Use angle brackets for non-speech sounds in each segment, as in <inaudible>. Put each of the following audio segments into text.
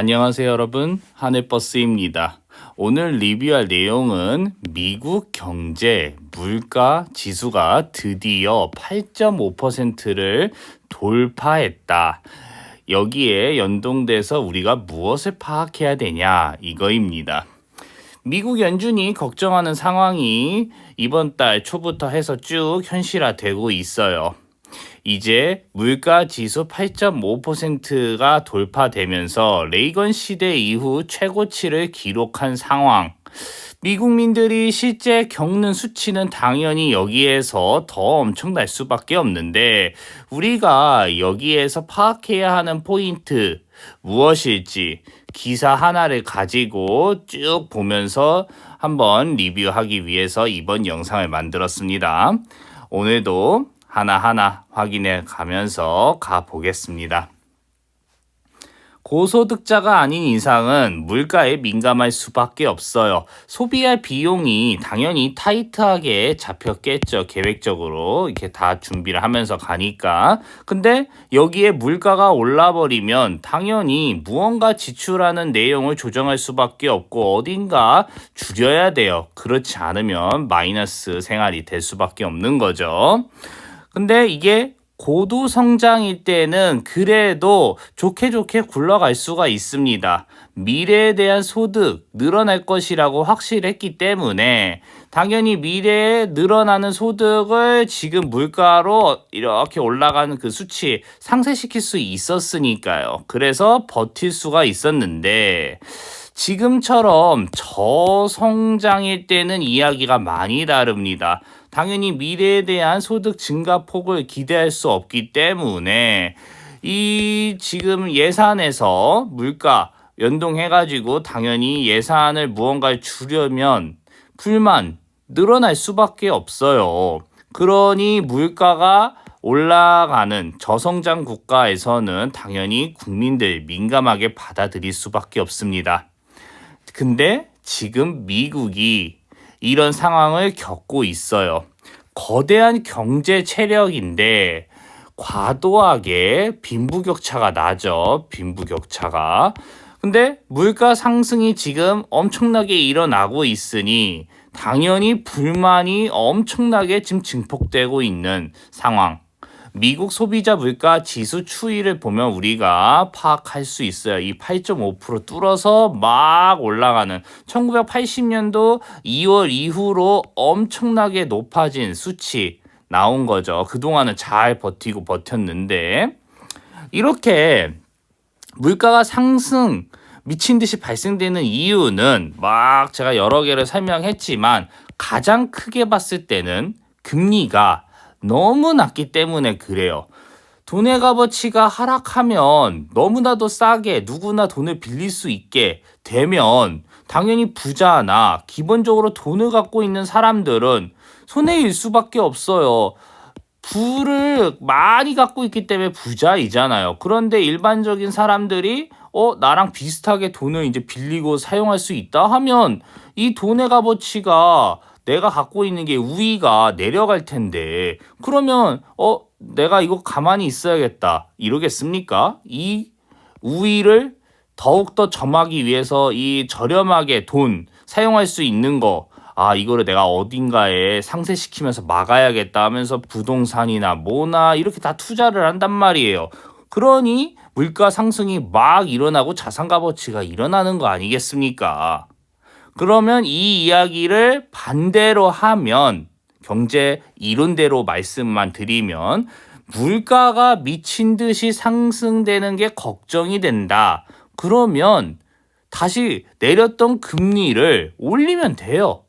안녕하세요 여러분 하늘버스입니다. 오늘 리뷰할 내용은 미국 경제 물가 지수가 드디어 8.5%를 돌파했다. 여기에 연동돼서 우리가 무엇을 파악해야 되냐 이거입니다. 미국 연준이 걱정하는 상황이 이번 달 초부터 해서 쭉 현실화되고 있어요. 이제 물가 지수 8.5%가 돌파되면서 레이건 시대 이후 최고치를 기록한 상황. 미국민들이 실제 겪는 수치는 당연히 여기에서 더 엄청날 수밖에 없는데 우리가 여기에서 파악해야 하는 포인트 무엇일지 기사 하나를 가지고 쭉 보면서 한번 리뷰하기 위해서 이번 영상을 만들었습니다. 오늘도 하나하나 확인해 가면서 가보겠습니다. 고소득자가 아닌 이상은 물가에 민감할 수밖에 없어요. 소비할 비용이 당연히 타이트하게 잡혔겠죠. 계획적으로 이렇게 다 준비를 하면서 가니까. 근데 여기에 물가가 올라버리면 당연히 무언가 지출하는 내용을 조정할 수밖에 없고 어딘가 줄여야 돼요. 그렇지 않으면 마이너스 생활이 될 수밖에 없는 거죠. 근데 이게 고도 성장일 때는 그래도 좋게 좋게 굴러갈 수가 있습니다. 미래에 대한 소득 늘어날 것이라고 확실했기 때문에 당연히 미래에 늘어나는 소득을 지금 물가로 이렇게 올라가는 그 수치 상쇄시킬 수 있었으니까요. 그래서 버틸 수가 있었는데 지금처럼 저성장일 때는 이야기가 많이 다릅니다. 당연히 미래에 대한 소득 증가 폭을 기대할 수 없기 때문에 이 지금 예산에서 물가 연동해가지고 당연히 예산을 무언가를 줄여면 불만 늘어날 수밖에 없어요. 그러니 물가가 올라가는 저성장 국가에서는 당연히 국민들 민감하게 받아들일 수밖에 없습니다. 근데 지금 미국이 이런 상황을 겪고 있어요. 거대한 경제 체력인데 과도하게 빈부격차가 나죠. 빈부격차가. 근데 물가 상승이 지금 엄청나게 일어나고 있으니 당연히 불만이 엄청나게 지금 증폭되고 있는 상황. 미국 소비자 물가 지수 추이를 보면 우리가 파악할 수 있어요. 이 8.5% 뚫어서 막 올라가는 1980년도 2월 이후로 엄청나게 높아진 수치 나온 거죠. 그동안은 잘 버티고 버텼는데 이렇게 물가가 상승 미친 듯이 발생되는 이유는 막 제가 여러 개를 설명했지만 가장 크게 봤을 때는 금리가 너무 낮기 때문에 그래요. 돈의 값어치가 하락하면 너무나도 싸게 누구나 돈을 빌릴 수 있게 되면 당연히 부자나 기본적으로 돈을 갖고 있는 사람들은 손해일 수밖에 없어요. 부를 많이 갖고 있기 때문에 부자이잖아요. 그런데 일반적인 사람들이 어 나랑 비슷하게 돈을 이제 빌리고 사용할 수 있다 하면 이 돈의 값어치가 내가 갖고 있는 게 우위가 내려갈 텐데 그러면 어 내가 이거 가만히 있어야겠다 이러겠습니까? 이 우위를 더욱더 점하기 위해서 이 저렴하게 돈 사용할 수 있는 거 아, 이거를 내가 어딘가에 상쇄시키면서 막아야겠다 하면서 부동산이나 뭐나 이렇게 다 투자를 한단 말이에요. 그러니 물가 상승이 막 일어나고 자산 값어치가 일어나는 거 아니겠습니까? 그러면 이 이야기를 반대로 하면 경제 이론대로 말씀만 드리면 물가가 미친 듯이 상승되는 게 걱정이 된다. 그러면 다시 내렸던 금리를 올리면 돼요.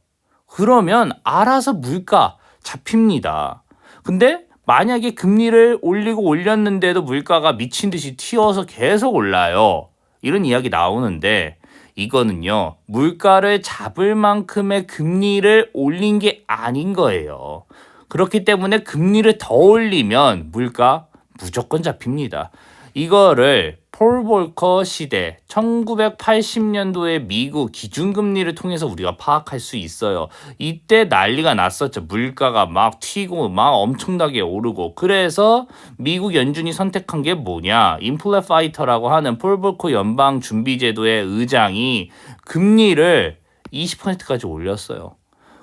그러면 알아서 물가 잡힙니다. 근데 만약에 금리를 올리고 올렸는데도 물가가 미친 듯이 튀어서 계속 올라요. 이런 이야기 나오는데 이거는요, 물가를 잡을 만큼의 금리를 올린 게 아닌 거예요. 그렇기 때문에 금리를 더 올리면 물가 무조건 잡힙니다. 이거를 폴 볼커 시대 1980년도에 미국 기준금리를 통해서 우리가 파악할 수 있어요. 이때 난리가 났었죠. 물가가 막 튀고 막 엄청나게 오르고 그래서 미국 연준이 선택한 게 뭐냐? 인플레 파이터라고 하는 폴 볼커 연방 준비제도의 의장이 금리를 20%까지 올렸어요.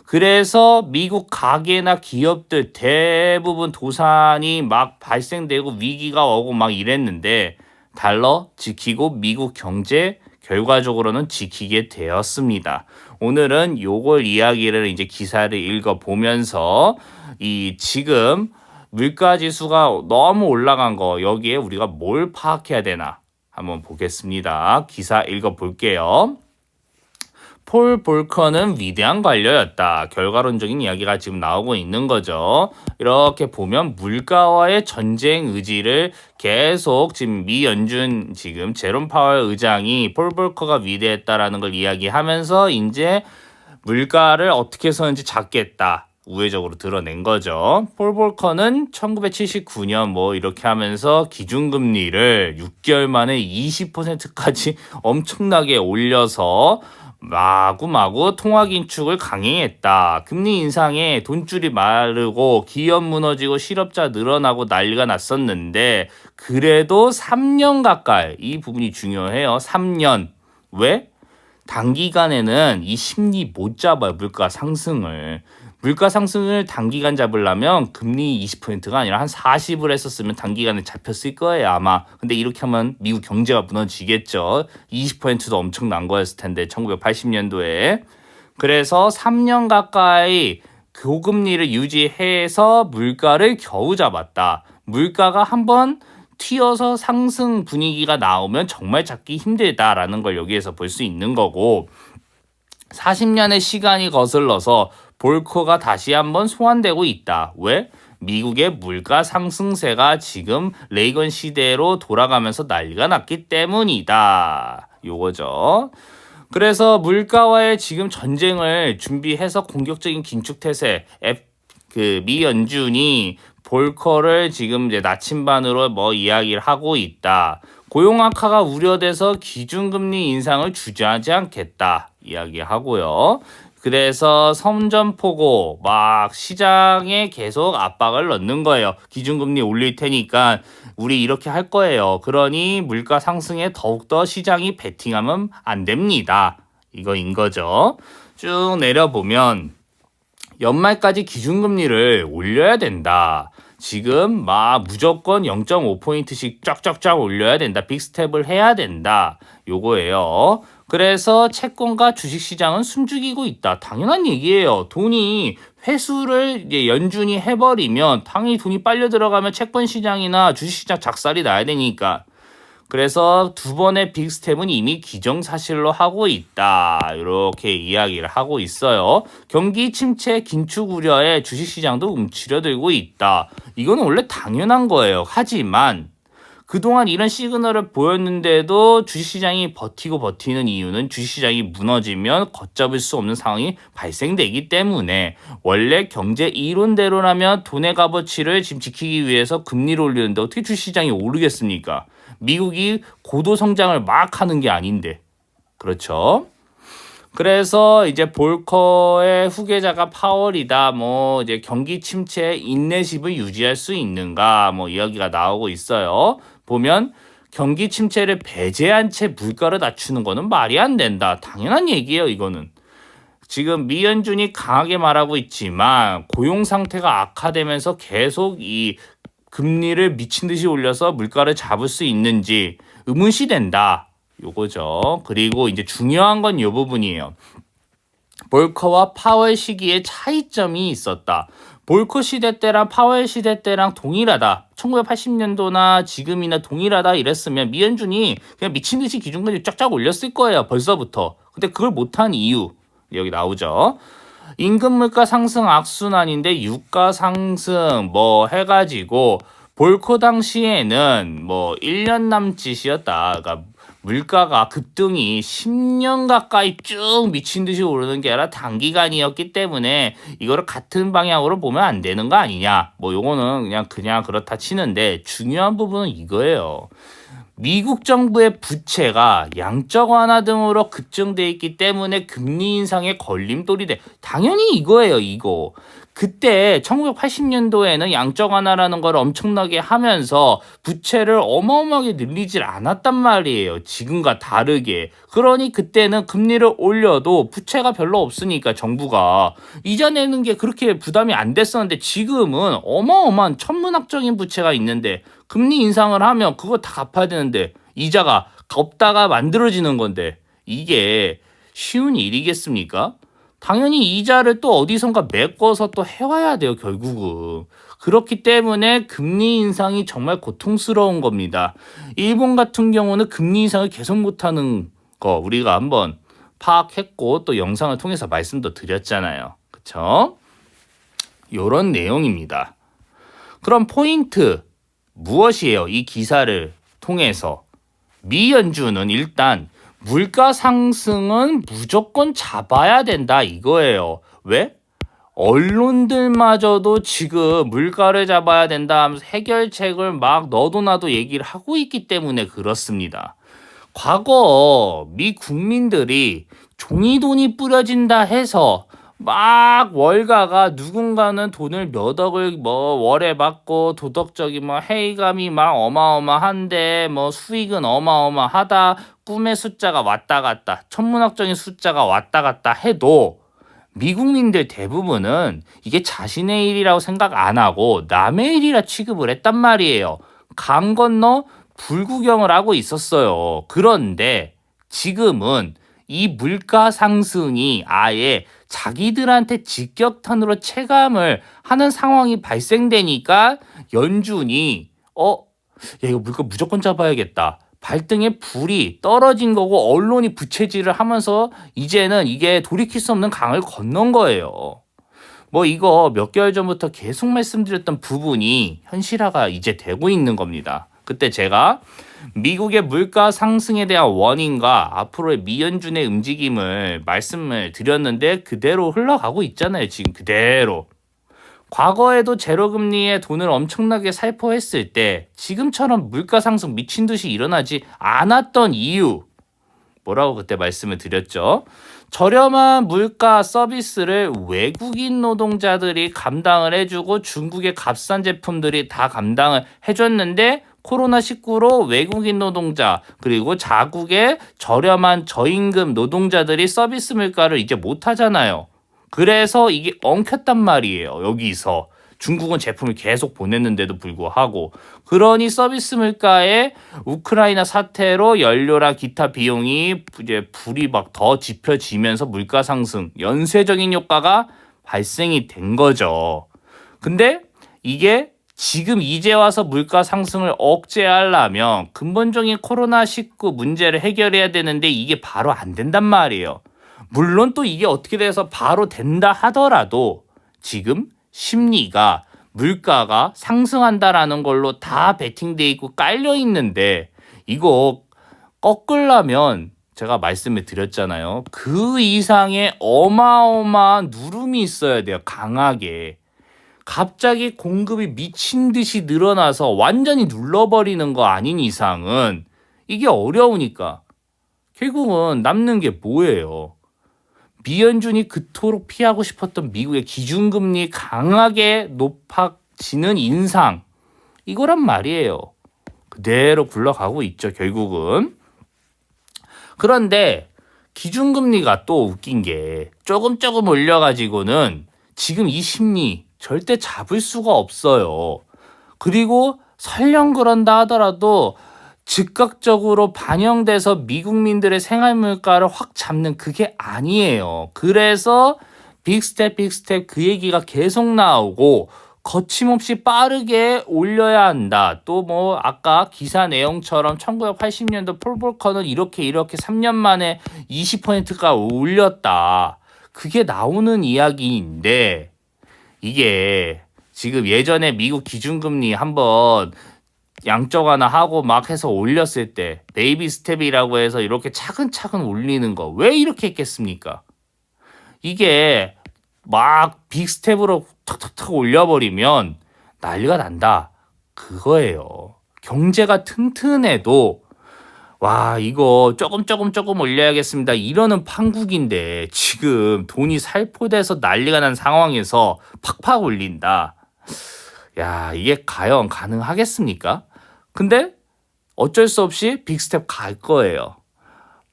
그래서 미국 가게나 기업들 대부분 도산이 막 발생되고 위기가 오고 막 이랬는데 달러 지키고 미국 경제 결과적으로는 지키게 되었습니다. 오늘은 요걸 이야기를 이제 기사를 읽어 보면서 이 지금 물가 지수가 너무 올라간 거 여기에 우리가 뭘 파악해야 되나 한번 보겠습니다. 기사 읽어 볼게요. 폴 볼커는 위대한 관료였다. 결과론적인 이야기가 지금 나오고 있는 거죠. 이렇게 보면 물가와의 전쟁 의지를 계속 지금 미 연준 지금 제롬 파월 의장이 폴 볼커가 위대했다라는 걸 이야기하면서 이제 물가를 어떻게 해서든지 잡겠다. 우회적으로 드러낸 거죠. 폴 볼커는 1979년 뭐 이렇게 하면서 기준금리를 6개월 만에 20%까지 <laughs> 엄청나게 올려서 마구마구 통화 긴축을 강행했다. 금리 인상에 돈줄이 마르고 기업 무너지고 실업자 늘어나고 난리가 났었는데 그래도 3년 가까이 이 부분이 중요해요. 3년. 왜? 단기간에는 이 심리 못 잡아요. 물가 상승을. 물가 상승을 단기간 잡으려면 금리 20%가 아니라 한 40을 했었으면 단기간에 잡혔을 거예요 아마. 근데 이렇게 하면 미국 경제가 무너지겠죠. 20%도 엄청난 거였을 텐데 1980년도에. 그래서 3년 가까이 고금리를 유지해서 물가를 겨우 잡았다. 물가가 한번 튀어서 상승 분위기가 나오면 정말 잡기 힘들다라는 걸 여기에서 볼 수 있는 거고 40년의 시간이 거슬러서 볼커가 다시 한번 소환되고 있다. 왜? 미국의 물가 상승세가 지금 레이건 시대로 돌아가면서 난리가 났기 때문이다. 요거죠. 그래서 물가와의 지금 전쟁을 준비해서 공격적인 긴축 태세, 그 미 연준이 볼커를 지금 이제 나침반으로 뭐 이야기를 하고 있다. 고용 악화가 우려돼서 기준금리 인상을 주저하지 않겠다 이야기하고요. 그래서 선전포고 막 시장에 계속 압박을 넣는 거예요. 기준금리 올릴 테니까 우리 이렇게 할 거예요. 그러니 물가 상승에 더욱더 시장이 베팅하면 안 됩니다. 이거인 거죠. 쭉 내려보면 연말까지 기준금리를 올려야 된다. 지금 막 무조건 0.5포인트씩 쫙쫙쫙 올려야 된다. 빅스텝을 해야 된다. 요거예요. 그래서 채권과 주식시장은 숨죽이고 있다. 당연한 얘기예요. 돈이 회수를 이제 연준이 해버리면 당연히 돈이 빨려 들어가면 채권 시장이나 주식시장 작살이 나야 되니까. 그래서 두 번의 빅스텝은 이미 기정사실로 하고 있다. 이렇게 이야기를 하고 있어요. 경기 침체 긴축 우려에 주식시장도 움츠려들고 있다. 이거는 원래 당연한 거예요. 하지만 그동안 이런 시그널을 보였는데도 주식시장이 버티고 버티는 이유는 주식시장이 무너지면 걷잡을 수 없는 상황이 발생되기 때문에 원래 경제 이론대로라면 돈의 값어치를 지금 지키기 위해서 금리를 올리는데 어떻게 주식시장이 오르겠습니까? 미국이 고도 성장을 막 하는 게 아닌데. 그렇죠? 그래서 이제 볼커의 후계자가 파월이다. 뭐 이제 경기 침체에 인내심을 유지할 수 있는가 뭐 이야기가 나오고 있어요. 보면 경기 침체를 배제한 채 물가를 낮추는 거는 말이 안 된다. 당연한 얘기예요, 이거는. 지금 미연준이 강하게 말하고 있지만 고용 상태가 악화되면서 계속 이 금리를 미친 듯이 올려서 물가를 잡을 수 있는지 의문시 된다. 요거죠. 그리고 이제 중요한 건 요 부분이에요. 볼커와 파월 시기에 차이점이 있었다. 볼커 시대 때랑 파월 시대 때랑 동일하다. 1980년도나 지금이나 동일하다 이랬으면 미연준이 그냥 미친 듯이 기준금리 쫙쫙 올렸을 거예요. 벌써부터. 근데 그걸 못한 이유 여기 나오죠. 임금 물가 상승 악순환인데 유가 상승 뭐 해가지고 볼코 당시에는 뭐 1년 남짓이었다. 그러니까 물가가 급등이 10년 가까이 쭉 미친 듯이 오르는 게 아니라 단기간이었기 때문에 이거를 같은 방향으로 보면 안 되는 거 아니냐. 뭐 요거는 그냥 그냥 그렇다 치는데 중요한 부분은 이거예요. 미국 정부의 부채가 양적 완화 등으로 급증돼 있기 때문에 금리 인상에 걸림돌이 돼. 당연히 이거예요, 이거. 그때 1980년도에는 양적 완화라는 걸 엄청나게 하면서 부채를 어마어마하게 늘리질 않았단 말이에요. 지금과 다르게. 그러니 그때는 금리를 올려도 부채가 별로 없으니까 정부가 이자 내는 게 그렇게 부담이 안 됐었는데 지금은 어마어마한 천문학적인 부채가 있는데 금리 인상을 하면 그거 다 갚아야 되는데 이자가 없다가 만들어지는 건데 이게 쉬운 일이겠습니까? 당연히 이자를 또 어디선가 메꿔서 또 해와야 돼요, 결국은. 그렇기 때문에 금리 인상이 정말 고통스러운 겁니다. 일본 같은 경우는 금리 인상을 계속 못하는 거 우리가 한번 파악했고 또 영상을 통해서 말씀도 드렸잖아요. 그쵸? 요런 내용입니다. 그럼 포인트 무엇이에요? 이 기사를 통해서 미 연준은 일단 물가 상승은 무조건 잡아야 된다 이거예요. 왜? 언론들마저도 지금 물가를 잡아야 된다 하면서 해결책을 막 너도 나도 얘기를 하고 있기 때문에 그렇습니다. 과거 미 국민들이 종이돈이 뿌려진다 해서 막 월가가 누군가는 돈을 몇 억을 뭐 월에 받고 도덕적인 뭐 회의감이 막 어마어마한데 뭐 수익은 어마어마하다 꿈의 숫자가 왔다 갔다 천문학적인 숫자가 왔다 갔다 해도 미국민들 대부분은 이게 자신의 일이라고 생각 안 하고 남의 일이라 취급을 했단 말이에요. 강 건너 불구경을 하고 있었어요. 그런데 지금은 이 물가 상승이 아예 자기들한테 직격탄으로 체감을 하는 상황이 발생되니까 연준이 어, 야 이거 물가 무조건 잡아야겠다. 발등에 불이 떨어진 거고 언론이 부채질을 하면서 이제는 이게 돌이킬 수 없는 강을 건넌 거예요. 뭐 이거 몇 개월 전부터 계속 말씀드렸던 부분이 현실화가 이제 되고 있는 겁니다. 그때 제가 미국의 물가 상승에 대한 원인과 앞으로의 미연준의 움직임을 말씀을 드렸는데 그대로 흘러가고 있잖아요. 지금 그대로. 과거에도 제로금리에 돈을 엄청나게 살포했을 때 지금처럼 물가 상승 미친 듯이 일어나지 않았던 이유 뭐라고 그때 말씀을 드렸죠. 저렴한 물가 서비스를 외국인 노동자들이 감당을 해주고 중국의 값싼 제품들이 다 감당을 해줬는데 코로나19로 외국인 노동자 그리고 자국의 저렴한 저임금 노동자들이 서비스 물가를 이제 못 하잖아요. 그래서 이게 엉켰단 말이에요. 여기서. 중국은 제품을 계속 보냈는데도 불구하고 그러니 서비스 물가에 우크라이나 사태로 연료랑 기타 비용이 이제 불이 막 더 지펴지면서 물가 상승 연쇄적인 효과가 발생이 된 거죠. 근데 이게 지금 이제 와서 물가 상승을 억제하려면 근본적인 코로나19 문제를 해결해야 되는데 이게 바로 안 된단 말이에요. 물론 또 이게 어떻게 돼서 바로 된다 하더라도 지금 심리가 물가가 상승한다라는 걸로 다 베팅돼 있고 깔려 있는데 이거 꺾으려면 제가 말씀을 드렸잖아요. 그 이상의 어마어마한 누름이 있어야 돼요. 강하게. 갑자기 공급이 미친 듯이 늘어나서 완전히 눌러버리는 거 아닌 이상은 이게 어려우니까 결국은 남는 게 뭐예요? 미연준이 그토록 피하고 싶었던 미국의 기준금리 강하게 높아지는 인상 이거란 말이에요. 그대로 굴러가고 있죠, 결국은. 그런데 기준금리가 또 웃긴 게 조금 조금 올려가지고는 지금 이 심리 절대 잡을 수가 없어요. 그리고 설령 그런다 하더라도 즉각적으로 반영돼서 미국민들의 생활 물가를 확 잡는 그게 아니에요. 그래서 빅스텝 빅스텝 그 얘기가 계속 나오고 거침없이 빠르게 올려야 한다. 또 뭐 아까 기사 내용처럼 1980년도 폴볼커는 이렇게 이렇게 3년 만에 20%가 올렸다. 그게 나오는 이야기인데 이게 지금 예전에 미국 기준금리 한번 양적 하나 하고 막 해서 올렸을 때 베이비 스텝이라고 해서 이렇게 차근차근 올리는 거 왜 이렇게 했겠습니까? 이게 막 빅스텝으로 탁탁탁 올려버리면 난리가 난다. 그거예요. 경제가 튼튼해도 와, 이거 조금 조금 조금 올려야겠습니다. 이러는 판국인데 지금 돈이 살포돼서 난리가 난 상황에서 팍팍 올린다. 야, 이게 과연 가능하겠습니까? 근데 어쩔 수 없이 빅스텝 갈 거예요.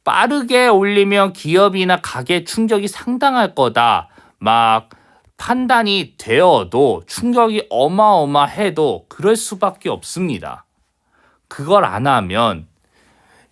빠르게 올리면 기업이나 가게 충격이 상당할 거다. 막 판단이 되어도 충격이 어마어마해도 그럴 수밖에 없습니다. 그걸 안 하면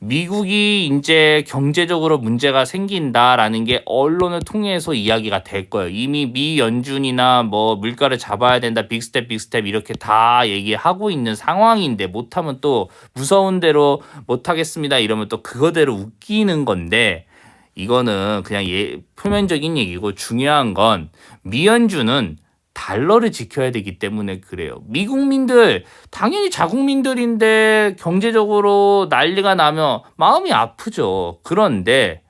미국이 이제 경제적으로 문제가 생긴다라는 게 언론을 통해서 이야기가 될 거예요. 이미 미 연준이나 뭐 물가를 잡아야 된다, 빅스텝, 빅스텝 이렇게 다 얘기하고 있는 상황인데 못하면 또 무서운 대로 못하겠습니다 이러면 또 그거대로 웃기는 건데 이거는 그냥 예, 표면적인 얘기고 중요한 건 미연준은 달러를 지켜야 되기 때문에 그래요. 미국민들 당연히 자국민들인데 경제적으로 난리가 나면 마음이 아프죠. 그런데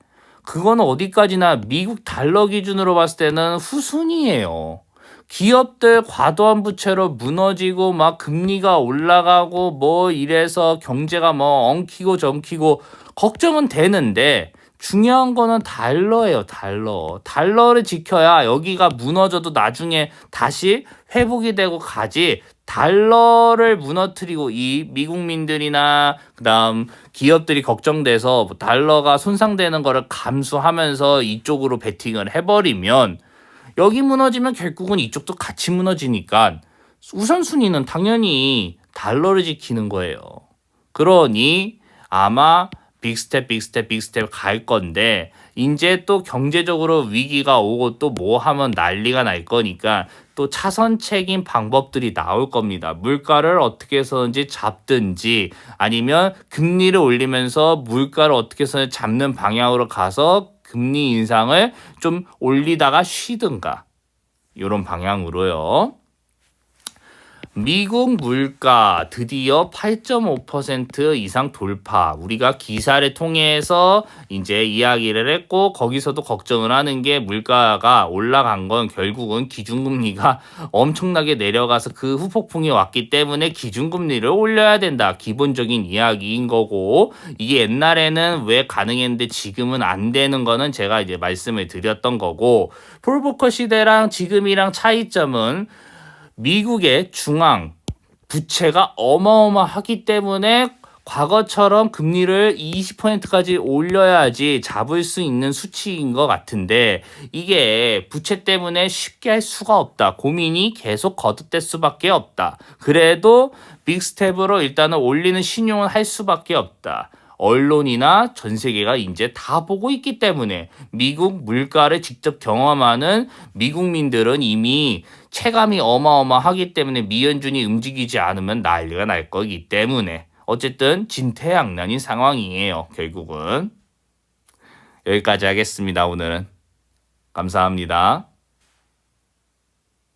그거는 어디까지나 미국 달러 기준으로 봤을 때는 후순위예요. 기업들 과도한 부채로 무너지고 막 금리가 올라가고 뭐 이래서 경제가 뭐 엉키고 점키고 걱정은 되는데 중요한 거는 달러예요, 달러. 달러를 지켜야 여기가 무너져도 나중에 다시 회복이 되고 가지. 달러를 무너뜨리고 이 미국민들이나 그다음 기업들이 걱정돼서 뭐 달러가 손상되는 거를 감수하면서 이쪽으로 베팅을 해버리면 여기 무너지면 결국은 이쪽도 같이 무너지니까 우선순위는 당연히 달러를 지키는 거예요. 그러니 아마 빅스텝 빅스텝 빅스텝 갈 건데 이제 또 경제적으로 위기가 오고 또 뭐 하면 난리가 날 거니까 또 차선책인 방법들이 나올 겁니다. 물가를 어떻게 해서든지 잡든지 아니면 금리를 올리면서 물가를 어떻게 해서 잡는 방향으로 가서 금리 인상을 좀 올리다가 쉬든가 이런 방향으로요. 미국 물가 드디어 8.5% 이상 돌파. 우리가 기사를 통해서 이제 이야기를 했고 거기서도 걱정을 하는 게 물가가 올라간 건 결국은 기준금리가 <laughs> 엄청나게 내려가서 그 후폭풍이 왔기 때문에 기준금리를 올려야 된다. 기본적인 이야기인 거고 이게 옛날에는 왜 가능했는데 지금은 안 되는 거는 제가 이제 말씀을 드렸던 거고 폴보커 시대랑 지금이랑 차이점은 미국의 중앙 부채가 어마어마하기 때문에 과거처럼 금리를 20%까지 올려야지 잡을 수 있는 수치인 것 같은데 이게 부채 때문에 쉽게 할 수가 없다. 고민이 계속 거듭될 수밖에 없다. 그래도 빅스텝으로 일단은 올리는 신용을 할 수밖에 없다. 언론이나 전 세계가 이제 다 보고 있기 때문에 미국 물가를 직접 경험하는 미국민들은 이미 체감이 어마어마하기 때문에 미연준이 움직이지 않으면 난리가 날 거기 때문에 어쨌든 진퇴양난인 상황이에요. 결국은 여기까지 하겠습니다. 오늘은 감사합니다.